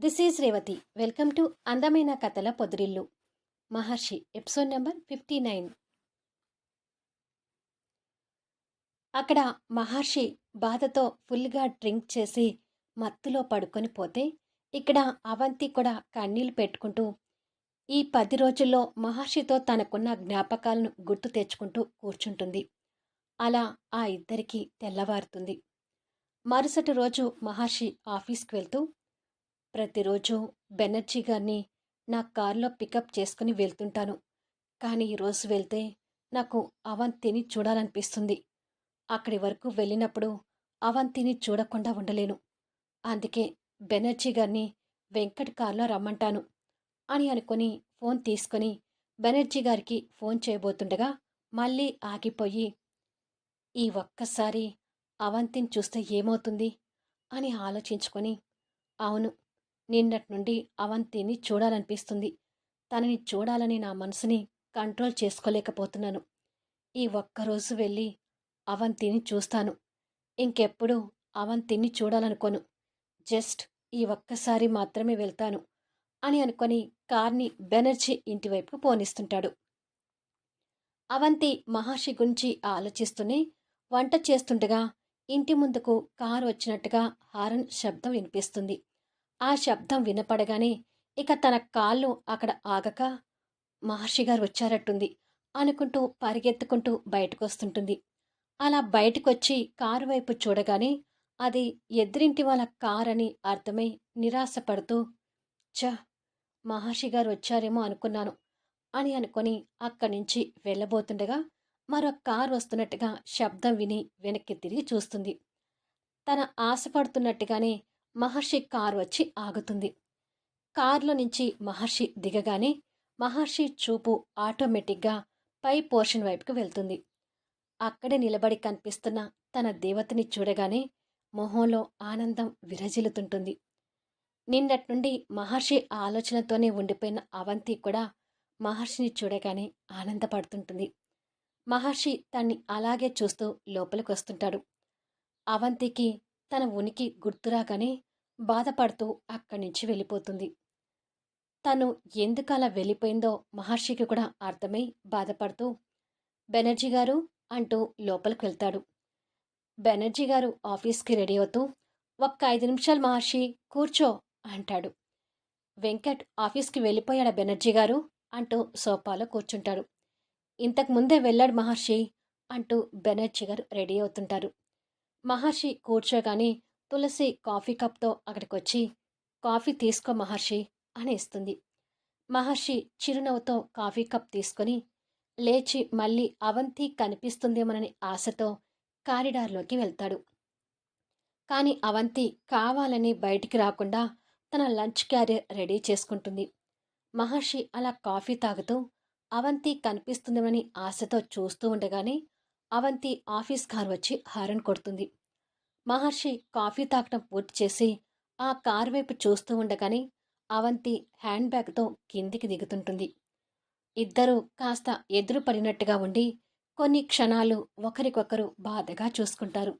This is Revathi welcome to అందమైన కథల పొదిరిల్లు Maharshi episode number fifty nine అక్కడ మహర్షి బాధతో ఫుల్గా డ్రింక్ చేసి మత్తులో పడుకొని పోతే ఇక్కడ అవంతి కూడా కన్నీళ్ళు పెట్టుకుంటూ ఈ పది రోజుల్లో మహర్షితో తనకున్న జ్ఞాపకాలను గుర్తు తెచ్చుకుంటూ కూర్చుంటుంది. అలా ఆ ఇద్దరికీ తెల్లవారుతుంది. మరుసటి రోజు మహర్షి ఆఫీస్కి వెళ్తూ ప్రతిరోజు బెనర్జీ గారిని నా కారులో పికప్ చేసుకుని వెళ్తుంటాను. కానీ ఈరోజు వెళ్తే నాకు అవంతిని చూడాలనిపిస్తుంది. అక్కడి వరకు వెళ్ళినప్పుడు అవంతిని చూడకుండా ఉండలేను. అందుకే బెనర్జీ గారిని వెంకట్ కారులో రమ్మంటాను అని అనుకుని ఫోన్ తీసుకొని బెనర్జీ గారికి ఫోన్ చేయబోతుండగా మళ్ళీ ఆగిపోయి ఈ ఒక్కసారి అవంతిని చూస్తే ఏమవుతుంది? అని ఆలోచించుకొని అవును నిన్నటి నుండి అవంతిని చూడాలనిపిస్తుంది. తనని చూడాలని నా మనసుని కంట్రోల్ చేసుకోలేకపోతున్నాను. ఈ ఒక్కరోజు వెళ్ళి అవంతిని చూస్తాను. ఇంకెప్పుడు అవంతిని చూడాలనుకోను. జస్ట్ ఈ ఒక్కసారి మాత్రమే వెళ్తాను అని అనుకొని కార్ని బెనర్జీ ఇంటివైపు పోనిస్తుంటాడు. అవంతి మహర్షి గురించి ఆలోచిస్తూనే వంట చేస్తుండగా ఇంటి ముందుకు కారు వచ్చినట్టుగా హారన్ శబ్దం వినిపిస్తుంది. ఆ శబ్దం వినపడగానే ఇక తన కాళ్ళు అక్కడ ఆగక మహర్షి గారు వచ్చారట్టుంది అనుకుంటూ పరిగెత్తుకుంటూ బయటకు వస్తుంటుంది అలా బయటకొచ్చి కారు వైపు చూడగానే అది ఎదురింటి వాళ్ళ కారని అని అర్థమై నిరాశపడుతూ చ మహర్షి గారు వచ్చారేమో అనుకున్నాను అని అనుకొని అక్కడి నుంచి వెళ్ళబోతుండగా మరో కారు వస్తున్నట్టుగా శబ్దం విని వెనక్కి తిరిగి చూస్తుంది. తన ఆశపడుతున్నట్టుగానే మహర్షి కారు వచ్చి ఆగుతుంది. కారులో నుంచి మహర్షి దిగగానే మహర్షి చూపు ఆటోమేటిక్గా పై పోర్షన్ వైపుకు వెళ్తుంది. అక్కడే నిలబడి కనిపిస్తున్న తన దేవతని చూడగానే మొహంలో ఆనందం విరజిల్లుతుంటుంది. నిన్నటి నుండి మహర్షి ఆలోచనతోనే ఉండిపోయిన అవంతి కూడా మహర్షిని చూడగానే ఆనందపడుతుంటుంది. మహర్షి తన్ని అలాగే చూస్తూ లోపలికి వస్తుంటాడు అవంతికి తన ఉనికి గుర్తురాగానే బాధపడుతూ అక్కడి నుంచి వెళ్ళిపోతుంది. తను ఎందుకు అలా వెళ్ళిపోయిందో మహర్షికి కూడా అర్థమై బాధపడుతూ బెనర్జీ గారు అంటూ లోపలికి వెళ్తాడు. బెనర్జీ గారు ఆఫీస్కి రెడీ అవుతూ ఒక్క ఐదు నిమిషాలు మహర్షి కూర్చో అంటాడు. వెంకట్ ఆఫీస్కి వెళ్ళిపోయాడు బెనర్జీ గారు? అంటూ సోఫాలో కూర్చుంటాడు. ఇంతకు ముందే వెళ్ళాడు మహర్షి అంటూ బెనర్జీ గారు రెడీ అవుతుంటారు. మహర్షి కూర్చోగానే తులసి కాఫీ కప్తో అక్కడికి వచ్చి కాఫీ తీసుకో మహర్షి అని ఇస్తుంది. మహర్షి చిరునవ్వుతో కాఫీ కప్ తీసుకొని లేచి మళ్ళీ అవంతి కనిపిస్తుందేమోనని ఆశతో కారిడార్లోకి వెళ్తాడు. కానీ అవంతి కావాలని బయటికి రాకుండా తన లంచ్ క్యారియర్ రెడీ చేసుకుంటుంది. మహర్షి అలా కాఫీ తాగుతూ అవంతి కనిపిస్తుందేమని ఆశతో చూస్తూ ఉండగానే అవంతి ఆఫీస్ కార్ వచ్చి హారన్ కొడుతుంది. మహర్షి కాఫీ తాగటం పూర్తి చేసి ఆ కారు వైపు చూస్తూ ఉండగానే అవంతి హ్యాండ్ బ్యాగ్తో కిందికి దిగుతుంటుంది. ఇద్దరూ కాస్త ఎదురు పడినట్టుగా ఉండి కొన్ని క్షణాలు ఒకరికొకరు బాధగా చూసుకుంటారు.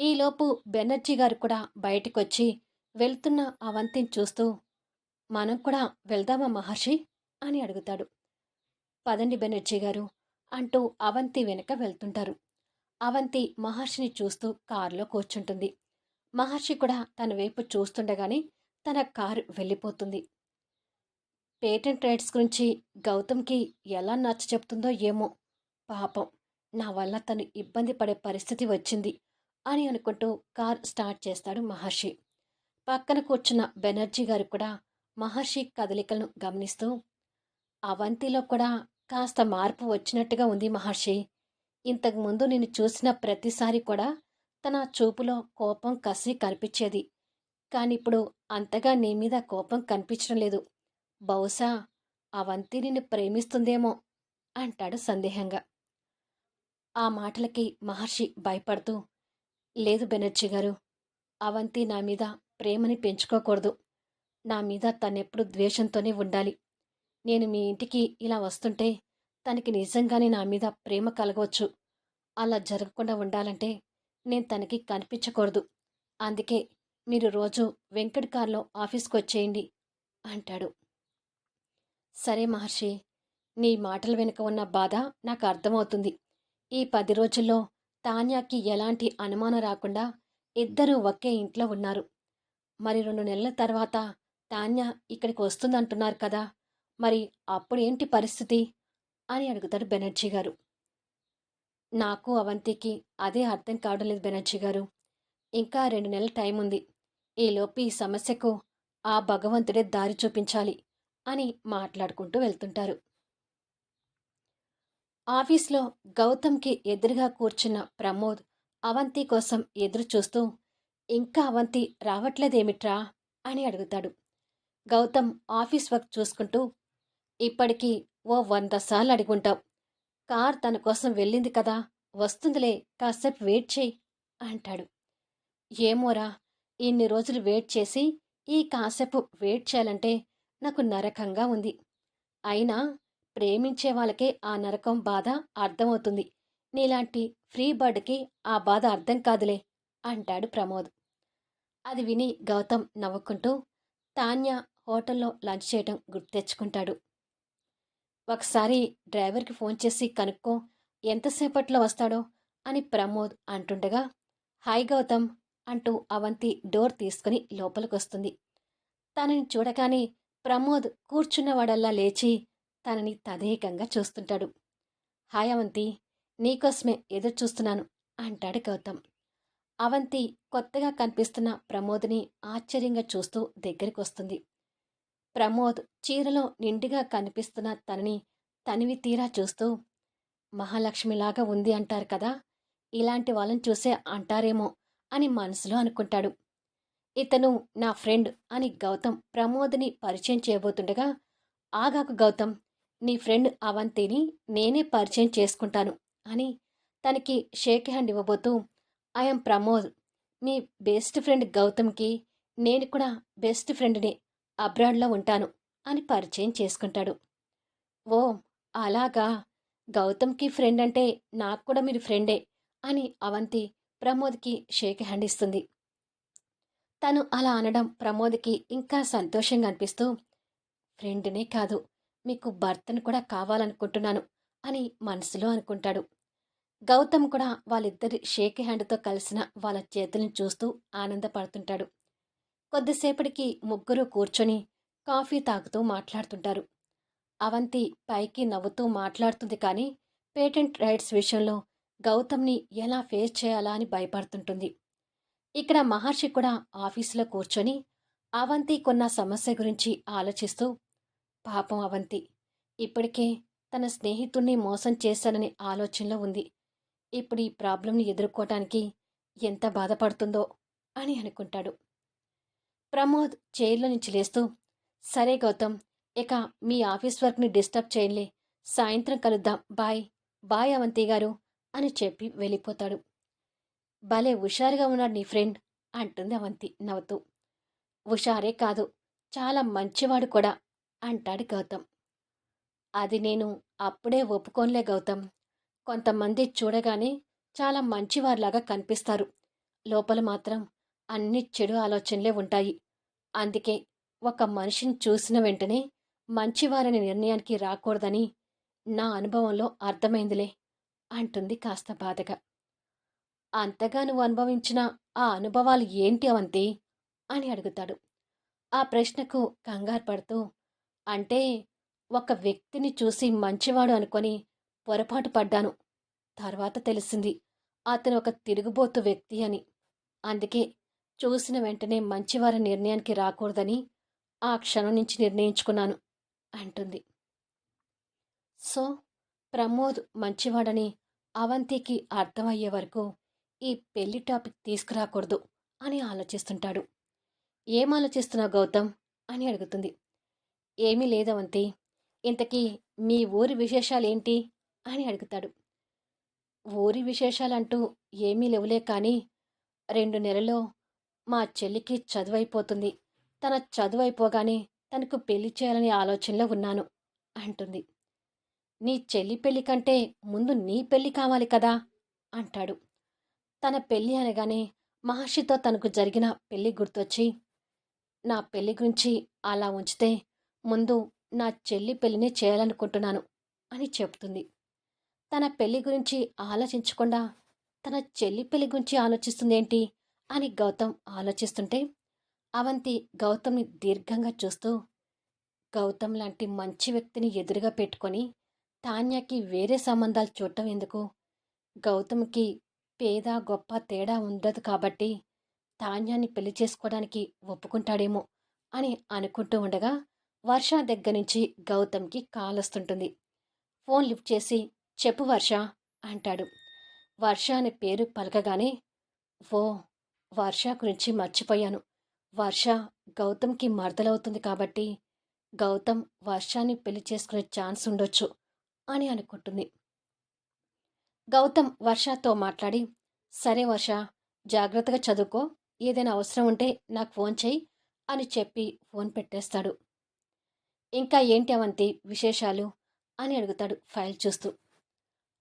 ఈలోపు బెనర్జీ గారు కూడా బయటికొచ్చి వెళ్తున్న అవంతిని చూస్తూ మనం కూడా వెళ్దామా మహర్షి? అని అడుగుతాడు. పదండి బెనర్జీ గారు అంటూ అవంతి వెనుక వెళ్తుంటారు. అవంతి మహర్షిని చూస్తూ కారులో కూర్చుంటుంది. మహర్షి కూడా తన వైపు చూస్తుండగానే తన కారు వెళ్ళిపోతుంది. పేటెంట్ రైట్స్ గురించి గౌతమ్కి ఎలా నచ్చ చెప్తుందో ఏమో. పాపం నా వల్ల తను ఇబ్బంది పడే పరిస్థితి వచ్చింది అని అనుకుంటూ కార్ స్టార్ట్ చేస్తాడు మహర్షి. పక్కన కూర్చున్న బెనర్జీ గారు కూడా మహర్షి కదలికలను గమనిస్తూ అవంతిలో కూడా కాస్త మార్పు వచ్చినట్టుగా ఉంది మహర్షి. ఇంతకుముందు నేను చూసిన ప్రతిసారి కూడా తన చూపులో కోపం కసి కనిపించేది. కానీ ఇప్పుడు అంతగా నీ మీద కోపం కనిపించడం లేదు. బహుశా అవంతి నిన్ను ప్రేమిస్తుందేమో అంటాడు సందేహంగా. ఆ మాటలకి మహర్షి భయపడుతూ లేదు బెనర్జీ గారు అవంతి నా మీద ప్రేమని పెంచుకోకూడదు. నా మీద తనెప్పుడు ద్వేషంతోనే ఉండాలి. నేను మీ ఇంటికి ఇలా వస్తుంటే తనకి నిజంగానే నా మీద ప్రేమ కలగవచ్చు. అలా జరగకుండా ఉండాలంటే నేను తనకి కనిపించకూడదు. అందుకే మీరు రోజు వెంకట్ కార్లో ఆఫీస్కి వచ్చేయండి అంటాడు. సరే మహర్షి నీ మాటల వెనుక ఉన్న బాధ నాకు అర్థమవుతుంది. ఈ పది రోజుల్లో తాన్యాకి ఎలాంటి అనుమానం రాకుండా ఇద్దరూ ఒకే ఇంట్లో ఉన్నారు. మరి రెండు నెలల తర్వాత తాన్య ఇక్కడికి వస్తుందంటున్నారు కదా మరి అప్పుడేంటి పరిస్థితి? అని అడుగుతాడు బెనర్జీ గారు. నాకు అవంతికి అదే అర్థం కావడం లేదు బెనర్జీ గారు. ఇంకా రెండు నెలల టైం ఉంది. ఈలోపు ఈ సమస్యకు ఆ భగవంతుడే దారి చూపించాలి అని మాట్లాడుకుంటూ వెళ్తుంటారు. ఆఫీస్లో గౌతమ్కి ఎదురుగా కూర్చున్న ప్రమోద్ అవంతి కోసం ఎదురు చూస్తూ ఇంకా అవంతి రావట్లేదేమిట్రా? అని అడుగుతాడు. గౌతమ్ ఆఫీస్ వర్క్ చూసుకుంటూ ఇప్పటికీ ఓ వంద సార్లు అడుగుంటావు. కార్ తన కోసం వెళ్ళింది కదా వస్తుందిలే కాసేపు వెయిట్ చేయి అంటాడు. ఏమోరా ఇన్ని రోజులు వెయిట్ చేసి ఈ కాసేపు వెయిట్ చేయాలంటే నాకు నరకంగా ఉంది. అయినా ప్రేమించే వాళ్ళకే ఆ నరకం బాధ అర్థమవుతుంది. నీలాంటి ఫ్రీ బర్డ్కి ఆ బాధ అర్థం కాదులే అంటాడు ప్రమోద్. అది విని గౌతమ్ నవ్వుకుంటూ తాన్య హోటల్లో లంచ్ చేయడం గుర్తు తెచ్చుకుంటాడు ఒకసారి డ్రైవర్కి ఫోన్ చేసి కనుక్కో ఎంతసేపట్లో వస్తాడో? అని ప్రమోద్ అంటుండగా హాయ్ గౌతమ్ అంటూ అవంతి డోర్ తీసుకుని లోపలికొస్తుంది. తనని చూడగానే ప్రమోద్ కూర్చున్నవాడల్లా లేచి తనని తదేకంగా చూస్తుంటాడు. హాయ్ అవంతి నీకోసమే ఎదురు చూస్తున్నాను అంటాడు గౌతమ్. అవంతి కొత్తగా కనిపిస్తున్న ప్రమోద్ని ఆశ్చర్యంగా చూస్తూ దగ్గరికి వస్తుంది ప్రమోద్ చీరలో నిండిగా కనిపిస్తున్న తనని తనివి తీరా చూస్తూ మహాలక్ష్మిలాగా ఉంది అంటారు కదా ఇలాంటి వాళ్ళని చూసే అంటారేమో అని మనసులో అనుకుంటాడు. ఇతను నా ఫ్రెండ్ అని గౌతమ్ ప్రమోద్ని పరిచయం చేయబోతుండగా ఆగాకు గౌతమ్ నీ ఫ్రెండ్ అవంతిని నేనే పరిచయం చేసుకుంటాను అని తనకి షేక్ హ్యాండ్ ఇవ్వబోతూ ఐఎమ్ ప్రమోద్ మీ బెస్ట్ ఫ్రెండ్ గౌతమ్కి నేను కూడా బెస్ట్ ఫ్రెండ్ని అబ్రాడ్లో ఉంటాను అని పరిచయం చేసుకుంటాడు. ఓ అలాగా? గౌతమ్కి ఫ్రెండ్ అంటే నాకు కూడా మీరు ఫ్రెండే అని అవంతి ప్రమోద్కి షేక్ హ్యాండ్ ఇస్తుంది. తను అలా అనడం ప్రమోద్కి ఇంకా సంతోషంగా అనిపిస్తూ ఫ్రెండ్నే కాదు మీకు భర్తను కూడా కావాలనుకుంటున్నాను అని మనసులో అనుకుంటాడు. గౌతమ్ కూడా వాళ్ళిద్దరి షేక్ హ్యాండ్తో కలిసిన వాళ్ళ చేతులను చూస్తూ ఆనందపడుతుంటాడు. కొద్దిసేపటికి ముగ్గురు కూర్చొని కాఫీ తాగుతూ మాట్లాడుతుంటారు. అవంతి పైకి నవ్వుతూ మాట్లాడుతుంది కానీ పేటెంట్ రైట్స్ విషయంలో గౌతమ్ని ఎలా ఫేస్ చేయాలా అని భయపడుతుంటుంది. ఇక్కడ మహర్షి కూడా ఆఫీసులో కూర్చొని అవంతి కొన్న సమస్య గురించి ఆలోచిస్తూ పాపం అవంతి ఇప్పటికే తన స్నేహితుణ్ణి మోసం చేశాననే ఆలోచనలో ఉంది. ఇప్పుడు ఈ ప్రాబ్లంని ఎదుర్కోవటానికి ఎంత బాధపడుతుందో అని అనుకుంటాడు. ప్రమోద్ చైర్లో నుంచి లేస్తూ సరే గౌతమ్ ఇక మీ ఆఫీస్ వర్క్ని డిస్టర్బ్ చేయండి. సాయంత్రం కలుద్దాం. బాయ్. బాయ్ అవంతి గారు అని చెప్పి వెళ్ళిపోతాడు. భలే హుషారుగా ఉన్నాడు నీ ఫ్రెండ్ అంటుంది అవంతి నవ్వుతూ. హుషారే కాదు. చాలా మంచివాడు కూడా అంటాడు గౌతమ్. అది నేను అప్పుడే ఒప్పుకోనులే గౌతమ్. కొంతమంది చూడగానే చాలా మంచివారిలాగా కనిపిస్తారు. లోపల మాత్రం అన్ని చెడు ఆలోచనలే ఉంటాయి. అందుకే ఒక మనిషిని చూసిన వెంటనే మంచివారని నిర్ణయానికి రాకూడదని నా అనుభవంలో అర్థమైందిలే అంటుంది కాస్త బాధగా. అంతగా నువ్వు అనుభవించిన ఆ అనుభవాలు ఏంటి అవంతి? అని అడుగుతాడు. ఆ ప్రశ్నకు కంగారు పడుతూ అంటే ఒక వ్యక్తిని చూసి మంచివాడు అనుకొని పొరపాటు పడ్డాను. తర్వాత తెలిసింది అతను ఒక తిరుగుబోతు వ్యక్తి అని. అందుకే చూసిన వెంటనే మంచివారి నిర్ణయానికి రాకూడదని ఆ క్షణం నుంచి నిర్ణయించుకున్నాను అంటుంది. సో ప్రమోద్ మంచివాడని అవంతికి అర్థమయ్యే వరకు ఈ పెళ్ళి టాపిక్ తీసుకురాకూడదు అని ఆలోచిస్తుంటాడు. ఏం ఆలోచిస్తున్నావు గౌతమ్? అని అడుగుతుంది. ఏమీ లేదవంతి ఇంతకీ మీ ఊరి విశేషాలేంటి? అని అడుగుతాడు. ఊరి విశేషాలంటూ ఏమీ లేవులే కానీ రెండు నెలలో మా చెల్లికి చదువైపోతుంది. తన చదువైపోగానే తనకు పెళ్ళి చేయాలనే ఆలోచనలో ఉన్నాను అంటుంది. నీ చెల్లి పెళ్ళి కంటే ముందు నీ పెళ్ళి కావాలి కదా? అంటాడు. తన పెళ్ళి అనగానే మహర్షితో తనకు జరిగిన పెళ్ళి గుర్తొచ్చి నా పెళ్ళి గురించి అలా ఉంచితే ముందు నా చెల్లి పెళ్ళిని చేయాలనుకుంటున్నాను అని చెప్తుంది తన పెళ్ళి గురించి ఆలోచించకుండా తన చెల్లి పెళ్ళి గురించి ఆలోచిస్తుందేంటి? అని గౌతమ్ ఆలోచిస్తుంటే అవంతి గౌతమ్ని దీర్ఘంగా చూస్తూ గౌతమ్ లాంటి మంచి వ్యక్తిని ఎదురుగా పెట్టుకొని తాన్యాకి వేరే సంబంధాలు చూడటం ఎందుకు? గౌతమ్కి పేద గొప్ప తేడా ఉండదు కాబట్టి తాన్యాన్ని పెళ్ళి చేసుకోవడానికి ఒప్పుకుంటాడేమో అని అనుకుంటూ ఉండగా వర్ష దగ్గర నుంచి గౌతమ్కి కాల్ వస్తుంటుంది. ఫోన్ లిఫ్ట్ చేసి చెప్పు వర్ష అంటాడు. వర్ష అనే పేరు పలకగానే ఓ వర్ష గురించి మర్చిపోయాను. వర్ష గౌతమ్కి మరదలవుతుంది కాబట్టి గౌతమ్ వర్షాన్ని పెళ్ళి చేసుకునే ఛాన్స్ ఉండొచ్చు అని అనుకుంటుంది. గౌతమ్ వర్షతో మాట్లాడి సరే వర్ష జాగ్రత్తగా చదువుకో ఏదైనా అవసరం ఉంటే నాకు ఫోన్ చేయి అని చెప్పి ఫోన్ పెట్టేస్తాడు. ఇంకా ఏంటి అవంతి విశేషాలు? అని అడుగుతాడు ఫైల్ చూస్తూ.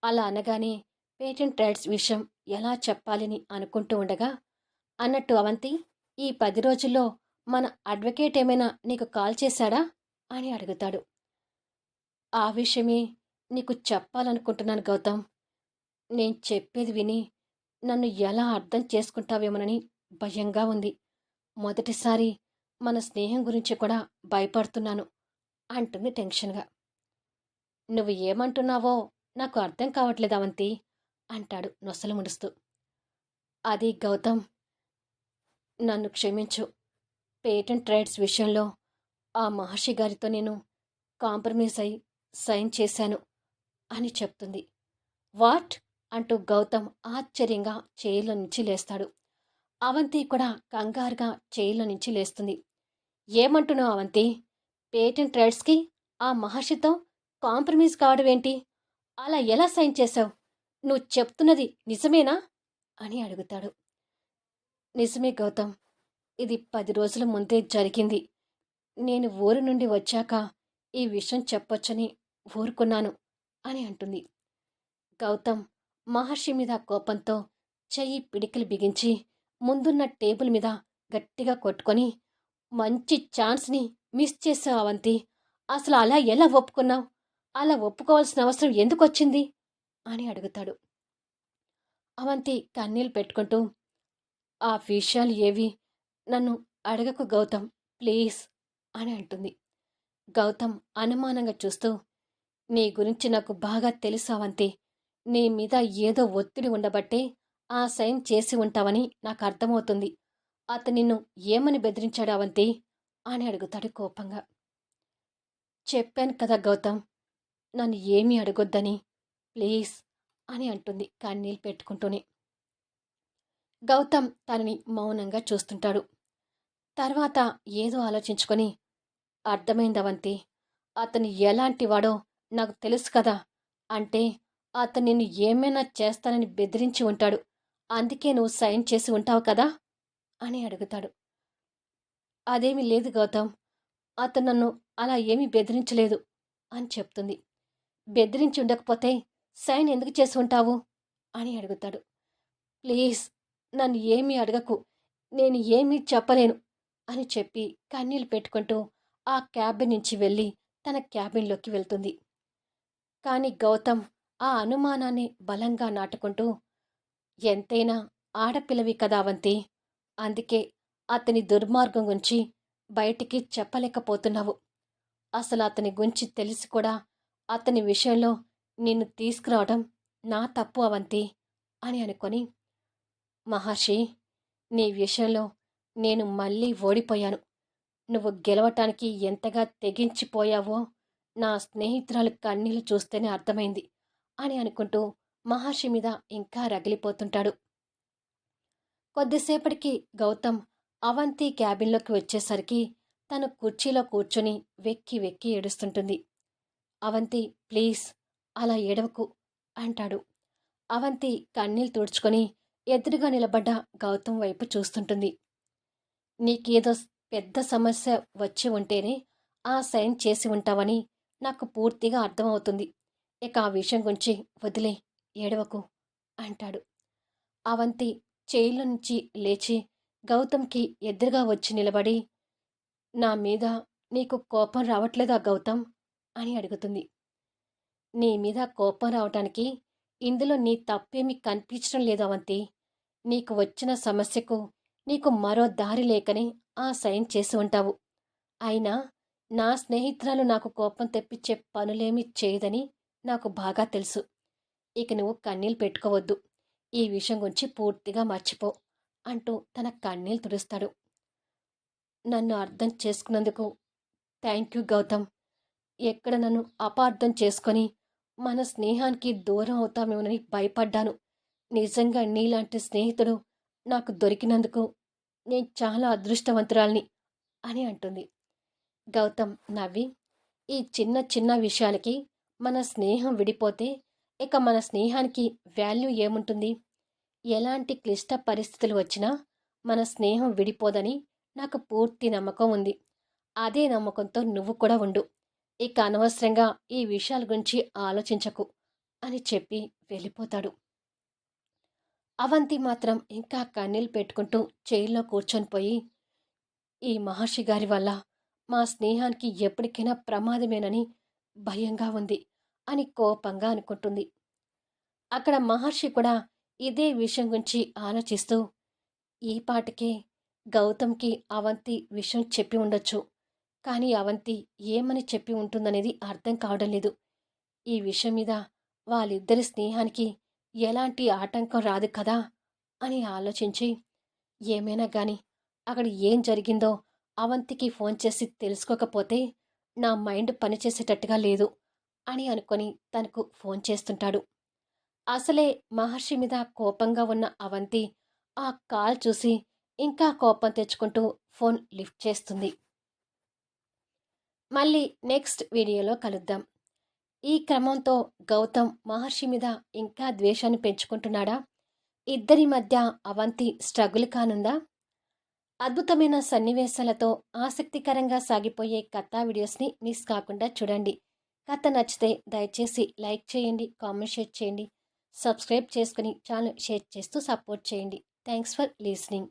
అలా అనగానే పేటెంట్ రైట్స్ విషయం ఎలా చెప్పాలని అనుకుంటూ ఉండగా అన్నట్టు అవంతి ఈ పది రోజుల్లో మన అడ్వకేట్ ఏమైనా నీకు కాల్ చేశాడా? అని అడుగుతాడు. ఆ విషయమే నీకు చెప్పాలనుకుంటున్నాను గౌతమ్. నేను చెప్పేది విని నన్ను ఎలా అర్థం చేసుకుంటావేమోనని భయంగా ఉంది. మొదటిసారి మన స్నేహం గురించి కూడా భయపడుతున్నాను అంటుంది టెన్షన్గా. నువ్వు ఏమంటున్నావో నాకు అర్థం కావట్లేదు అవంతి అంటాడు నొసలు ముడుస్తూ. అది గౌతమ్ నన్ను క్షమించు. పేటెంట్ రైట్స్ విషయంలో ఆ మహర్షి గారితో నేను కాంప్రమైజ్ అయి సైన్ చేశాను అని చెప్తుంది. వాట్? అంటూ గౌతమ్ ఆశ్చర్యంగా చైర్లో నుంచి లేస్తాడు. అవంతి కూడా కంగారుగా చైర్లో నుంచి లేస్తుంది. ఏమంటున్నావు అవంతి? పేటెంట్ రైట్స్కి ఆ మహర్షితో కాంప్రమైజ్ కావడం ఏంటి? అలా ఎలా సైన్ చేశావు? నువ్వు చెప్తున్నది నిజమేనా? అని అడుగుతాడు. నిజమే గౌతమ్. ఇది పది రోజుల ముందే జరిగింది. నేను ఊరు నుండి వచ్చాక ఈ విషయం చెప్పొచ్చని ఊరుకున్నాను అని అంటుంది. గౌతమ్ మహర్షి మీద కోపంతో చెయ్యి పిడికిలు బిగించి ముందున్న టేబుల్ మీద గట్టిగా కొట్టుకొని మంచి ఛాన్స్ని మిస్ చేసావు అవంతి. అసలు అలా ఎలా ఒప్పుకున్నావు? అలా ఒప్పుకోవాల్సిన అవసరం ఎందుకు వచ్చింది అని అడుగుతాడు. అవంతి కన్నీళ్ళు పెట్టుకుంటూ ఆ విషయాలు ఏవి? నన్ను అడగకు గౌతమ్ ప్లీజ్ అని అంటుంది. గౌతమ్ అనుమానంగా చూస్తూ నీ గురించి నాకు బాగా తెలుసావంతే నీ మీద ఏదో ఒత్తిడి ఉండబట్టే ఆ సైన్ చేసి ఉంటావని నాకు అర్థమవుతుంది. అతను నిన్ను ఏమని బెదిరించాడావంతే అని అడుగుతాడు కోపంగా. చెప్పాను కదా గౌతమ్ నన్ను ఏమీ అడగొద్దని ప్లీజ్ అని అంటుంది కన్నీళ్ళు పెట్టుకుంటూనే. గౌతమ్ తనని మౌనంగా చూస్తుంటాడు. తర్వాత ఏదో ఆలోచించుకొని అర్థమైందవంతి అతను ఎలాంటి వాడో నాకు తెలుసు కదా అంటే అతను నిన్ను ఏమైనా చేస్తానని బెదిరించి ఉంటాడు అందుకే నువ్వు సైన్ చేసి ఉంటావు కదా? అని అడుగుతాడు. అదేమీ లేదు గౌతమ్ అతను నన్ను అలా ఏమీ బెదిరించలేదు అని చెప్తుంది. బెదిరించి ఉండకపోతే సైన్ ఎందుకు చేసి ఉంటావు? అని అడుగుతాడు. ప్లీజ్ నన్ను ఏమీ అడగకు నేను ఏమీ చెప్పలేను అని చెప్పి కన్నీళ్ళు పెట్టుకుంటూ ఆ క్యాబిన్ నుంచి వెళ్ళి తన క్యాబిన్లోకి వెళ్తుంది. కానీ గౌతమ్ ఆ అనుమానాన్ని బలంగా నాటుకుంటూ ఎంతైనా ఆడపిల్లవి కదా అవంతి అందుకే అతని దుర్మార్గం గురించి బయటికి చెప్పలేకపోతున్నావు. అసలు అతని గురించి తెలిసి కూడా అతని విషయంలో నిన్ను తీసుకురావడం నా తప్పు అవంతి అని అనుకొని మహర్షి నీ విషయంలో నేను మళ్ళీ ఓడిపోయాను. నువ్వు గెలవటానికి ఎంతగా తెగించిపోయావో నా స్నేహితురాలు కన్నీళ్ళు చూస్తేనే అర్థమైంది అని అనుకుంటూ మహర్షి మీద ఇంకా రగిలిపోతుంటాడు. కొద్దిసేపటికి గౌతమ్ అవంతి క్యాబిన్లోకి వచ్చేసరికి తను కుర్చీలో కూర్చొని వెక్కి వెక్కి ఏడుస్తుంటుంది. అవంతి ప్లీజ్ అలా ఏడవకు అంటాడు. అవంతి కన్నీళ్ళు తుడుచుకొని ఎదురుగా నిలబడ్డ గౌతమ్ వైపు చూస్తుంటుంది. నీకేదో పెద్ద సమస్య వచ్చి ఉంటేనే ఆ సైన్ చేసి ఉంటావని నాకు పూర్తిగా అర్థమవుతుంది. ఇక ఆ విషయం గురించి వదిలే ఏడవకు అంటాడు. అవంతి చేయిలో నుంచి లేచి గౌతమ్కి ఎదురుగా వచ్చి నిలబడి నా మీద నీకు కోపం రావట్లేదా గౌతమ్? అని అడుగుతుంది. నీ మీద కోపం రావటానికి ఇందులో నీ తప్పేమీ కనిపించడం లేదు అవంతి. నీకు వచ్చిన సమస్యకు నీకు మరో దారి లేకనే ఆ సైన్ చేసి ఉంటావు. అయినా నా స్నేహితురాలు నాకు కోపం తెప్పించే పనులేమీ చేయదని నాకు బాగా తెలుసు. ఇక నువ్వు కన్నీళ్ళు పెట్టుకోవద్దు. ఈ విషయం గురించి పూర్తిగా మర్చిపో అంటూ తన కన్నీళ్ళు తుడుస్తాడు. నన్ను అర్థం చేసుకున్నందుకు థ్యాంక్ యూ గౌతమ్. ఎక్కడ నన్ను అపార్థం చేసుకొని మన స్నేహానికి దూరం అవుతామేమోనని భయపడ్డాను. నిజంగా నీలాంటి స్నేహితుడు నాకు దొరికినందుకు నేను చాలా అదృష్టవంతురాల్ని అని అంటుంది. గౌతమ్ నవ్వి ఈ చిన్న చిన్న విషయాలకి మన స్నేహం విడిపోతే ఇక మన స్నేహానికి వాల్యూ ఏముంటుంది? ఎలాంటి క్లిష్ట పరిస్థితులు వచ్చినా మన స్నేహం విడిపోదని నాకు పూర్తి నమ్మకం ఉంది. అదే నమ్మకంతో నువ్వు కూడా ఉండు. ఇక అనవసరంగా ఈ విషయాల గురించి ఆలోచించకు అని చెప్పి వెళ్ళిపోతాడు. అవంతి మాత్రం ఇంకా కన్నీళ్ళు పెట్టుకుంటూ చైర్లో కూర్చొని పోయి ఈ మహర్షి గారి వల్ల మా స్నేహానికి ఎప్పటికైనా ప్రమాదమేనని భయంగా ఉంది అని కోపంగా అనుకుంటుంది. అక్కడ మహర్షి కూడా ఇదే విషయం గురించి ఆలోచిస్తూ ఈ పాటికే గౌతమ్కి అవంతి విషయం చెప్పి ఉండొచ్చు కానీ అవంతి ఏమని చెప్పి ఉంటుందనేది అర్థం కావడం లేదు. ఈ విషయం మీద వాళ్ళిద్దరి స్నేహానికి ఎలాంటి ఆటంకం రాదు కదా అని ఆలోచించి ఏమైనా కానీ అక్కడ ఏం జరిగిందో అవంతికి ఫోన్ చేసి తెలుసుకోకపోతే నా మైండ్ పనిచేసేటట్టుగా లేదు అని అనుకొని తనకు ఫోన్ చేస్తుంటాడు. అసలే మహర్షి మీద కోపంగా ఉన్న అవంతి ఆ కాల్ చూసి ఇంకా కోపం తెచ్చుకుంటూ ఫోన్ లిఫ్ట్ చేస్తుంది. మళ్ళీ నెక్స్ట్ వీడియోలో కలుద్దాం. ఈ క్రమంతో గౌతమ్ మహర్షి మీద ఇంకా ద్వేషాన్ని పెంచుకుంటున్నాడా? ఇద్దరి మధ్య అవంతి స్ట్రగుల్ కానుందా? అద్భుతమైన సన్నివేశాలతో ఆసక్తికరంగా సాగిపోయే కథా వీడియోస్ని మిస్ కాకుండా చూడండి. కథ నచ్చితే దయచేసి లైక్ చేయండి కామెంట్ షేర్ చేయండి సబ్స్క్రైబ్ చేసుకుని ఛానల్ షేర్ చేస్తూ సపోర్ట్ చేయండి. Thanks for listening.